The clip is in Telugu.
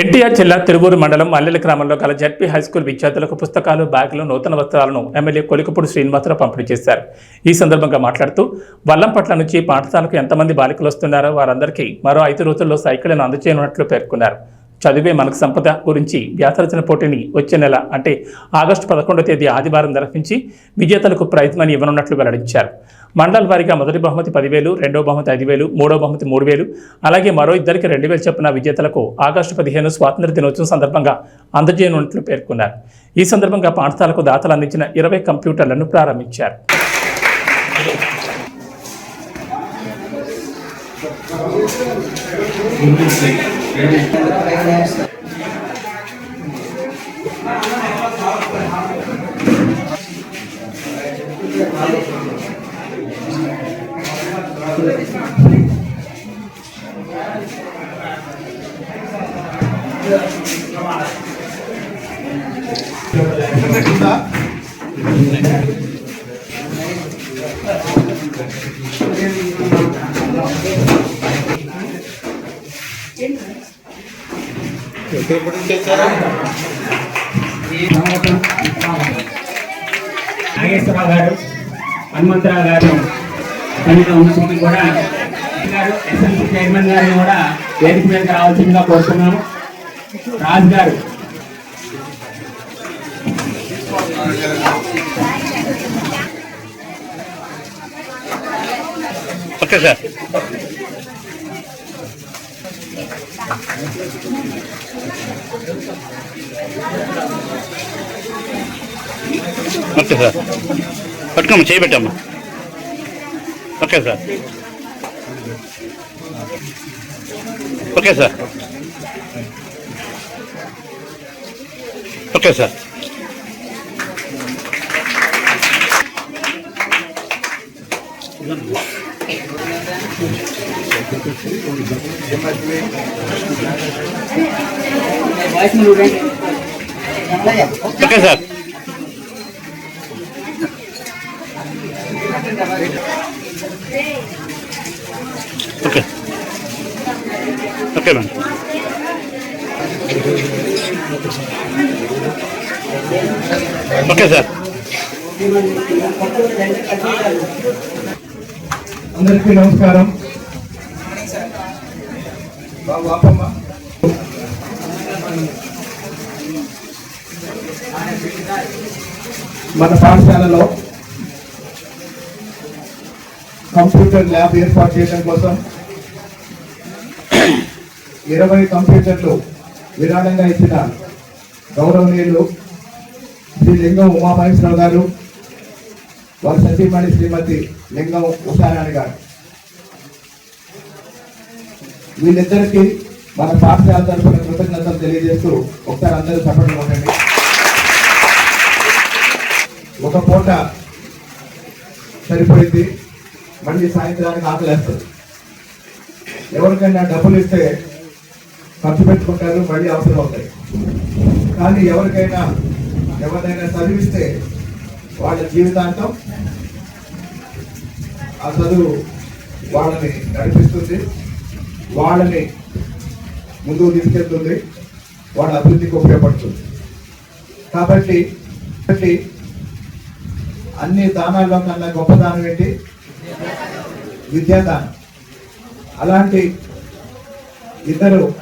ఎన్టీఆర్ జిల్లా తిరువూరు మండలం మల్లెల గ్రామంలో గల జడ్పీ హైస్కూల్ విద్యార్థులకు పుస్తకాలు బ్యాగులు నూతన వస్త్రాలను ఎమ్మెల్యే కొలికపూడి శ్రీనివాసరావు పంపిణీ చేశారు. ఈ సందర్భంగా మాట్లాడుతూ వల్లంపట్ల నుంచి పాఠశాలకు ఎంతమంది బాలికలు వస్తున్నారో వారందరికీ మరో ఐదు రోజుల్లో సైకిళ్ళను అందజేయనున్నట్లు పేర్కొన్నారు. చదివే మనకు సంపద గురించి వ్యాసరచన పోటీని వచ్చే నెల అంటే ఆగస్టు పదకొండో తేదీ ఆదివారం నిర్వహించి విజేతలకు ప్రైజ్ మనీ ఇవ్వనున్నట్లు వెల్లడించారు. మండల వారీగా మొదటి బహుమతి పదివేలు రెండో బహుమతి ఐదు వేలు మూడో బహుమతి మూడు వేలు అలాగే మరో ఇద్దరికి రెండు వేలు చొప్పున విజేతలకు ఆగస్టు పదిహేను స్వాతంత్ర దినోత్సవం సందర్భంగా అందజేయనున్నట్లు పేర్కొన్నారు. ఈ సందర్భంగా పాఠశాలకు దాతలు అందించిన ఇరవై కంప్యూటర్లను ప్రారంభించారు. నాగేశ్వరరావు గారు హనుమంతరావు గారు కనుక ఉంచుకుని కూడా గారు ఎస్ఎల్సీ చైర్మన్ గారిని కూడా వేదిక మీదకి రావాల్సిందిగా కోరుతున్నాము. Raju garu okay sir. Okay sir. పట్టుకోమ్మా చేయబెట్టమ్మా okay sir okay sir okay sir okay sir okay okay ma'am okay sir అందరికీ నమస్కారం. బాబు మన పాఠశాలలో కంప్యూటర్ ల్యాబ్ ఏర్పాటు చేయడం కోసం ఇరవై కంప్యూటర్లు విరాళంగా ఇచ్చిన గౌరవనీయులు శ్రీ లింగం ఉమామహేశ్వరరావు గారు వారి సతీమణి శ్రీమతి లింగం ఉషారాణి గారు. వీళ్ళిద్దరికీ మన పాఠశాల తరఫున కృతజ్ఞతలు తెలియజేస్తూ ఒకసారి అందరూ చెప్పండి కొట్టండి ఒక పూట సరిపోయింది. మళ్ళీ సాయంత్రానికి ఆకలేస్తుంది. ఎవరికైనా డబ్బులు ఇస్తే ఖర్చు పెట్టుకుంటారు మళ్ళీ అవసరం అవుతాయి. కానీ ఎవరికైనా ఎవరినైనా చదివిస్తే వాళ్ళ జీవితాంతం ఆ చదువు వాళ్ళని నడిపిస్తుంది వాళ్ళని ముందుకు తీసుకెళ్తుంది వాళ్ళ అభివృద్ధికి ఉపయోగపడుతుంది. కాబట్టి కాబట్టి అన్ని దానాల్లో కన్నా గొప్ప దానం ఏంటి? విద్యాదానం. అలాంటి ఇద్దరు